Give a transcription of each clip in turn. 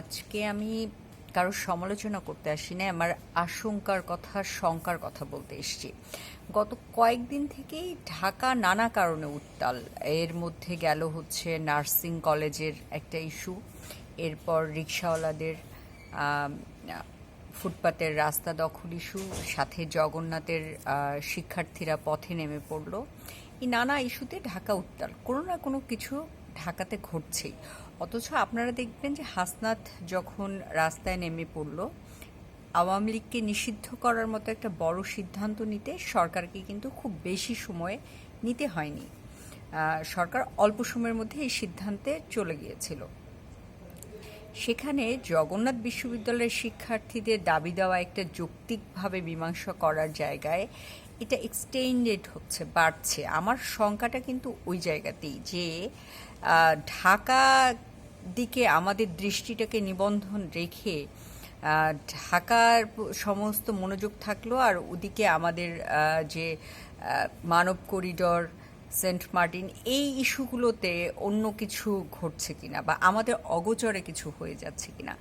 আজকে আমি কারোর সমালোচনা করতে আসি না আমার আশঙ্কার কথা, শঙ্কার কথা বলতে এসছি। গত কয়েকদিন থেকেই ঢাকা নানা কারণে উত্তাল। এর মধ্যে গেল হচ্ছে নার্সিং কলেজের একটা ইস্যু, এরপর রিক্সাওয়ালাদের ফুটপাতের রাস্তা দখল ইস্যু, সাথে জগন্নাথের শিক্ষার্থীরা পথে নেমে পড়ল। এই নানা ইস্যুতে ঢাকা উত্তাল। কোনো না কোনো কিছু ঢাকাতে ঘটছেই অথচ আপনারা দেখবেন যে হাসনাত যখন রাস্তায় নেমে পড়ল, আওয়ামী লীগকে নিষিদ্ধ করার মতো একটা বড় সিদ্ধান্ত নিতে সরকারকে কিন্তু খুব বেশি সময় নিতে হয়নি। সরকার অল্প সময়ের মধ্যে এই সিদ্ধান্তে চলে গিয়েছিল। সেখানে জগন্নাথ বিশ্ববিদ্যালয়ের শিক্ষার্থীদের দাবি দেওয়া একটা যৌক্তিকভাবে মীমাংসা করার জায়গায় এটা এক্সটেন্ডেড হচ্ছে, বাড়ছে। আমার শঙ্কাটা কিন্তু ওই জায়গাতেই যে ঢাকা দিকে আমাদের দৃষ্টিটাকে নিবন্ধন রেখে ঢাকার সমস্ত মনোযোগ থাকল আর ওদিকে আমাদের যে মানব করিডর সেন্ট মার্টিন, এই ইস্যুগুলোতে অন্য কিছু ঘটছে কিনা বা আমাদের অগোচরে কিছু হয়ে যাচ্ছে কিনা?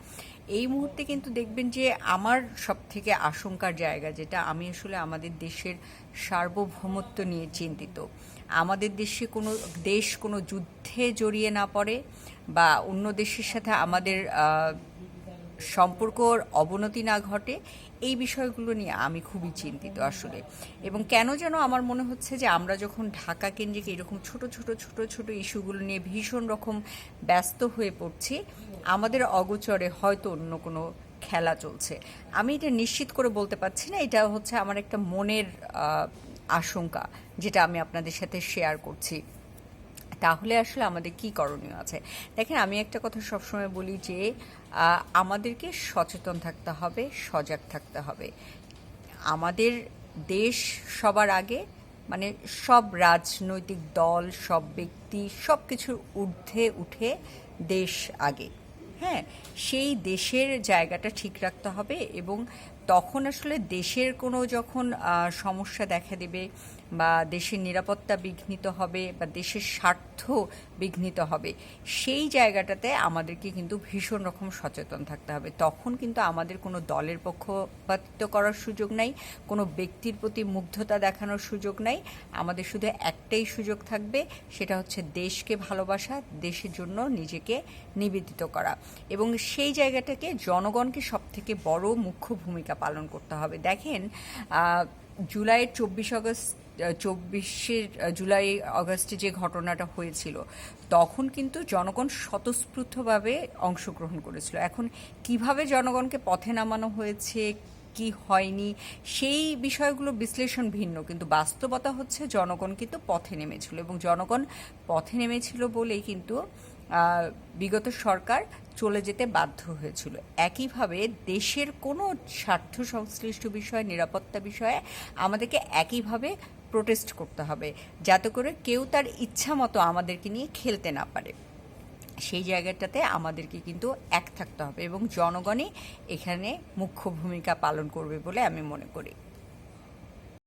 এই মুহূর্তে কিন্তু দেখবেন যে আমার সব থেকে আশঙ্কার জায়গা যেটা, আমি আসলে আমাদের দেশের সার্বভৌমত্ব নিয়ে চিন্তিত। আমাদের দেশে কোনো দেশ কোনো যুদ্ধে জড়িয়ে না পড়ে বা অন্য দেশের সাথে আমাদের সম্পর্কর অবনতি না ঘটে, এই বিষয়গুলো নিয়ে আমি খুবই চিন্তিত আসলে। এবং কেন যেন আমার মনে হচ্ছে যে আমরা যখন ঢাকা কেন্দ্রিক এরকম ছোট ছোট ছোট ছোট ইস্যুগুলো নিয়ে ভীষণ রকম ব্যস্ত হয়ে পড়ছি, আমাদের অগোচরে হয়তো অন্য কোনো খেলা চলছে। আমি এটা নিশ্চিত করে বলতে পারছি না, এটা হচ্ছে আমার একটা মনের আশঙ্কা যেটা আমি আপনাদের সাথে শেয়ার করছি। তাহলে আসলে আমাদের কি করণীয় আছে? দেখেন, আমি একটা কথা সবসময় বলি যে আমাদেরকে সচেতন থাকতে হবে, সজাগ থাকতে হবে। আমাদের দেশ সবার আগে মানে সব রাজনৈতিক দল, সব ব্যক্তি, সব কিছুর ঊর্ধ্বে উঠে দেশ আগে। হ্যাঁ সেই দেশের জায়গাটা ঠিক রাখতে হবে এবং তখন আসলে দেশের কোনো যখন সমস্যা দেখা দেবে বা দেশের নিরাপত্তা বিঘ্নিত হবে বা দেশের স্বার্থ বিঘ্নিত হবে, সেই জায়গাটাতে আমাদেরকে কিন্তু ভীষণ রকম সচেতন থাকতে হবে। তখন কিন্তু আমাদের কোনো দলের পক্ষপাতিত্ব করার সুযোগ নাই, কোনো ব্যক্তির প্রতি মুগ্ধতা দেখানোর সুযোগ নাই। আমাদের শুধু একটাই সুযোগ থাকবে, সেটা হচ্ছে দেশকে ভালোবাসা, দেশের জন্য নিজেকে নিবেদিত করা। এবং সেই জায়গাটাকে জনগণকে সব থেকে বড় মুখ্য ভূমিকা পালন করতে হবে। দেখেন জুলাইয়ের চব্বিশ আগস্ট চব্বিশে জুলাই আগস্টে যে ঘটনাটা হয়েছিল, তখন কিন্তু জনগণ স্বতঃস্ফূর্তভাবে অংশগ্রহণ করেছিল। এখন কীভাবে জনগণকে পথে নামানো হয়েছে, কি হয়নি, সেই বিষয়গুলো বিশ্লেষণ ভিন্ন, কিন্তু বাস্তবতা হচ্ছে জনগণ কিন্তু পথে নেমেছিল এবং জনগণ পথে নেমেছিল বলেই কিন্তু বিগত সরকার চলে যেতে বাধ্য হয়েছিল। একইভাবে দেশের কোনো স্বার্থ সংশ্লিষ্ট বিষয়ে, নিরাপত্তা বিষয়ে আমাদেরকে একইভাবে প্রোটেস্ট করতে হবে, যাতে করে কেউ তার ইচ্ছা মতো আমাদেরকে নিয়ে খেলতে না পারে। সেই জায়গাটাতে আমাদেরকে কিন্তু এক থাকতে হবে এবং জনগণই এখানে মুখ্য ভূমিকা পালন করবে বলে আমি মনে করি।